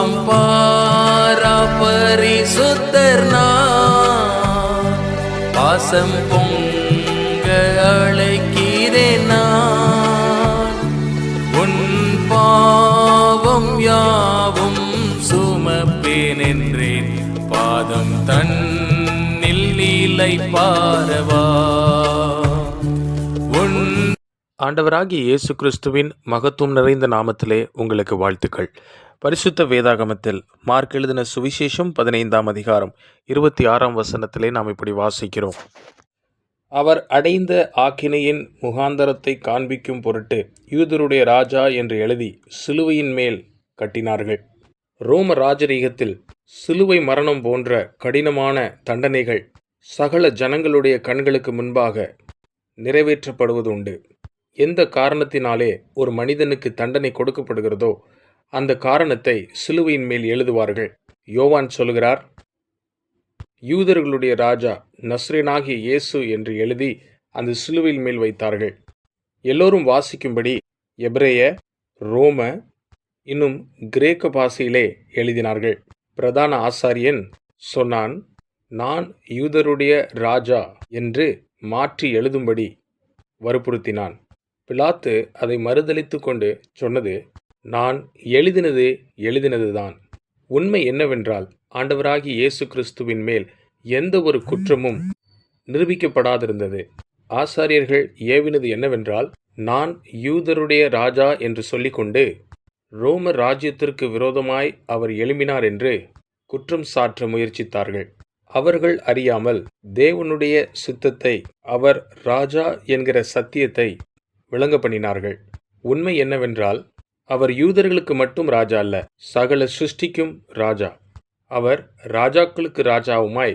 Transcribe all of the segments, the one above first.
பாவம் பாரா பரிசுத்தர் நான் பாசம் பொங்க அழைக்கிறேன். நான் உன் பாவம் யாவும் சுமப்பேன் என்றேன். பாதம் தன்னில் நீலை பாரவா. உன் ஆண்டவராகிய இயேசு கிறிஸ்துவின் மகத்துவம் நிறைந்த நாமத்திலே உங்களுக்கு வாழ்த்துக்கள். பரிசுத்த வேதாகமத்தில் மார்க் எழுதின சுவிசேஷம் பதினைந்தாம் அதிகாரம் இருபத்தி ஆறாம் வசனத்திலே நாம் இப்படி வாசிக்கிறோம். அவர் அடைந்த ஆக்கினையின் முகாந்தரத்தை காண்பிக்கும் பொருட்டு யூதருடைய ராஜா என்று எழுதி சிலுவையின் மேல் கட்டினார்கள். ரோம ராஜரீகத்தில் சிலுவை மரணம் போன்ற கடினமான தண்டனைகள் சகல ஜனங்களுடைய கண்களுக்கு முன்பாக நிறைவேற்றப்படுவது உண்டு எந்த காரணத்தினாலே ஒரு மனிதனுக்கு தண்டனை கொடுக்கப்படுகிறதோ அந்த காரணத்தை சிலுவையின் மேல் எழுதுவார்கள். யோவான் சொல்கிறார் யூதர்களுடைய ராஜா நஸ்ரீனாகிய இயேசு என்று எழுதி அந்த சிலுவையின் மேல் வைத்தார்கள். எல்லோரும் வாசிக்கும்படி எப்ரேய ரோம இன்னும் கிரேக்க பாஷையிலே எழுதினார்கள். பிரதான ஆசாரியன் சொன்னான் நான் யூதருடைய ராஜா என்று மாற்றி எழுதும்படி வற்புறுத்தினான். பிலாத்து அதை மறுதளித்து கொண்டு சொன்னது நான் எழுதினது எழுதினதுதான். உண்மை என்னவென்றால் ஆண்டவராகிய இயேசு கிறிஸ்துவின் மேல் எந்த ஒரு குற்றமும் நிரூபிக்கப்படாதிருந்தது. ஆசாரியர்கள் ஏவினது என்னவென்றால் நான் யூதருடைய ராஜா என்று சொல்லிக்கொண்டு ரோம ராஜ்யத்திற்கு விரோதமாய் அவர் எழும்பினார் என்று குற்றம் சாற்ற முயற்சித்தார்கள். அவர்கள் அறியாமல் தேவனுடைய சித்தத்தை அவர் ராஜா என்கிற சத்தியத்தை விளங்க பண்ணினார்கள் உண்மை என்னவென்றால் அவர் யூதர்களுக்கு மட்டும் ராஜா அல்ல சகல சிருஷ்டிக்கும் ராஜா. அவர் ராஜாக்களுக்கு ராஜாவுமாய்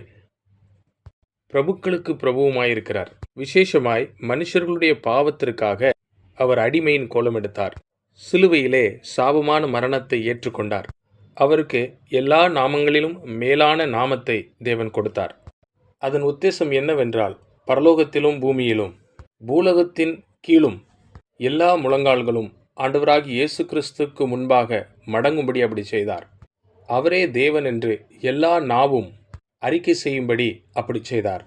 பிரபுக்களுக்கு பிரபுவுமாயிருக்கிறார். விசேஷமாய் மனுஷர்களுடைய பாவத்திற்காக அவர் அடிமையின் கோலம் எடுத்தார். சிலுவையிலே சாபமான மரணத்தை ஏற்றுக்கொண்டார். அவருக்கு எல்லா நாமங்களிலும் மேலான நாமத்தை தேவன் கொடுத்தார். அதன் உத்தேசம் என்னவென்றால் பரலோகத்திலும் பூமியிலும் பூலகத்தின் கீழும் எல்லா முழங்கால்களும் ஆண்டவராகி இயேசு கிறிஸ்துக்கு முன்பாக மடங்கும்படி அப்படி செய்தார். அவரே தேவன் என்று எல்லா நாவும் அறிக்கை செய்யும்படி அப்படி செய்தார்.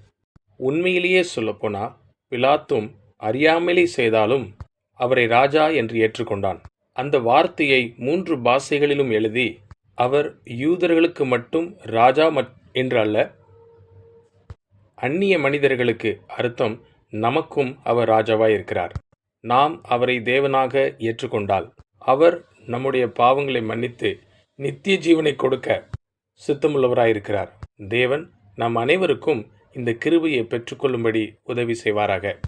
உண்மையிலேயே சொல்லப்போனால் பிலாத்தும் அறியாமலே செய்தாலும் அவரை ராஜா என்று ஏற்றுக்கொண்டான். அந்த வார்த்தையை மூன்று பாஷைகளிலும் எழுதி அவர் யூதர்களுக்கு மட்டும் ராஜா மட் என்று அல்ல அந்நிய மனிதர்களுக்கு அர்த்தம் நமக்கும் அவர் ராஜாவாய் இருக்கிறார் நாம் அவரை தேவனாக ஏற்றுக்கொண்டால். அவர் நம்முடைய பாவங்களை மன்னித்து நித்திய ஜீவனை கொடுக்க சித்தமுள்ளவராயிருக்கிறார். தேவன் நம் அனைவருக்கும் இந்த கிருபையை பெற்றுக்கொள்ளும்படி உதவி செய்வாராக.